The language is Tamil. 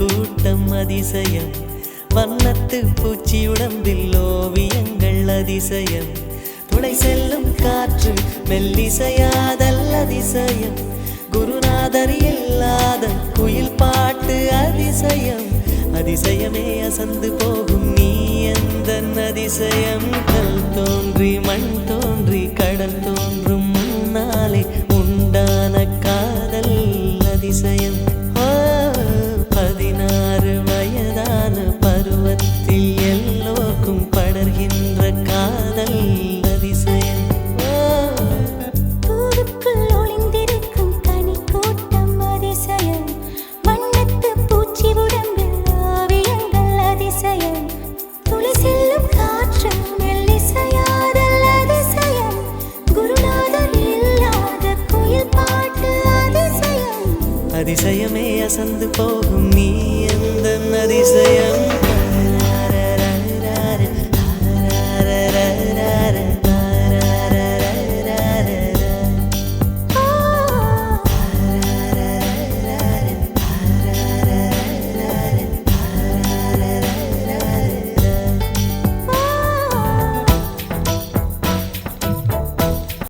கூட்டம் அதிசயம். வண்ணத்து பூச்சி உடம்பில் ஓவியங்கள் அதிசயம். துளை செல்லும் காற்று மெல்லிசையாதல் அதிசயம். குருநாதர் இல்லாத குயில் பாட்டு அதிசயம். அதிசயமே அசந்து போகும் நீ எந்த அதிசயம். கல் தோன்றி மண் தோன்றி கடல் தோன்றும் முன்னாலே அதிசயமே அசந்து போகும். நீ எந்த அதிசயம்